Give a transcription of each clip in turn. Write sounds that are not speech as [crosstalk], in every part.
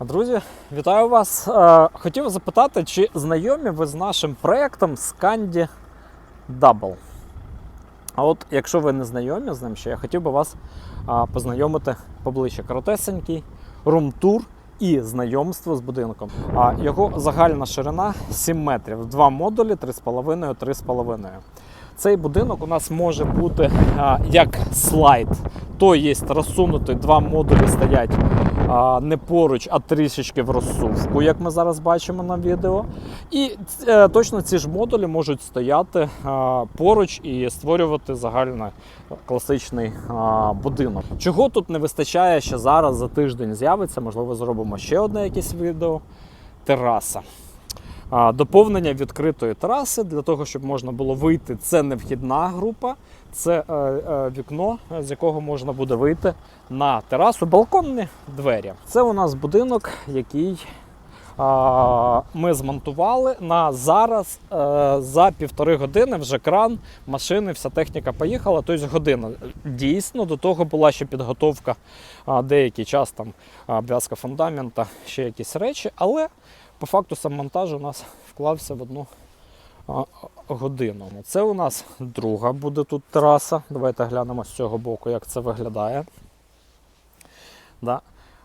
Друзі, вітаю вас. Е, Хотів запитати, чи знайомі ви з нашим проєктом Scandi Double? А от якщо ви не знайомі з ним ще, я хотів би вас познайомити поближче. Коротесенький рум-тур і знайомство з будинком. Його загальна ширина 7 метрів, два модулі 3,5, 3,5. Цей будинок у нас може бути як слайд. То є розсунутий, два модулі стоять а, не поруч, а трішечки в розсувку, як ми зараз бачимо на відео. І е, точно ці ж модулі можуть стояти а, поруч і створювати загально класичний а, будинок. Чого тут не вистачає ще зараз за тиждень з'явиться, можливо, зробимо ще одне якесь відео. Тераса. Доповнення відкритої тераси для того, щоб можна було вийти. Це не вхідна група, це е, е, вікно, з якого можна буде вийти на терасу, балконні двері. Це у нас будинок, який ми змонтували на зараз е, за півтори години вже кран, машини, вся техніка поїхала, тобто година. Дійсно, до того була ще підготовка деякий час, там обв'язка фундамента, ще якісь речі, але по факту сам монтаж у нас [laughs] вклався в одну годину. Це у нас друга буде тут тераса. Давайте глянемо з цього боку, як це виглядає. Да.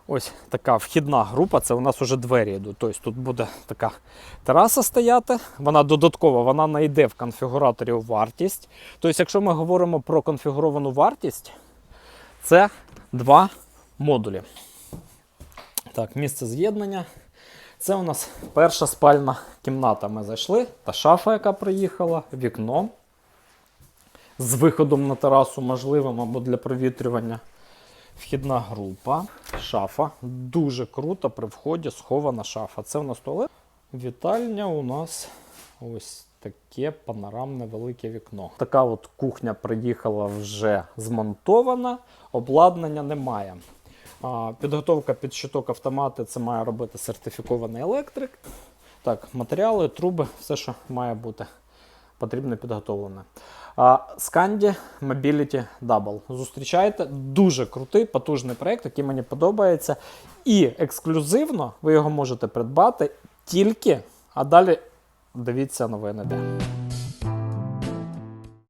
Ось така вхідна група, це у нас вже двері йдуть. Тобто тут буде така тераса стояти, вона додаткова, вона не йде в конфігураторі вартість. Тобто, якщо ми говоримо про конфігуровану вартість, це два модулі. Так, місце з'єднання. Це у нас перша спальна кімната. Ми зайшли, та шафа, яка приїхала, вікно з виходом на терасу можливим або для провітрювання. Вхідна група, шафа. Дуже круто при вході схована шафа. Це у нас туалет. Вітальня у нас ось таке панорамне велике вікно. Така от кухня приїхала вже змонтована, обладнання немає. Підготовка під щиток автомати це має робити сертифікований електрик. Так, матеріали, труби, все, що має бути потрібно підготовлене. Scandi Mobility Double. Зустрічайте дуже крутий, потужний проєкт, який мені подобається. І ексклюзивно ви його можете придбати тільки, а далі дивіться новини де.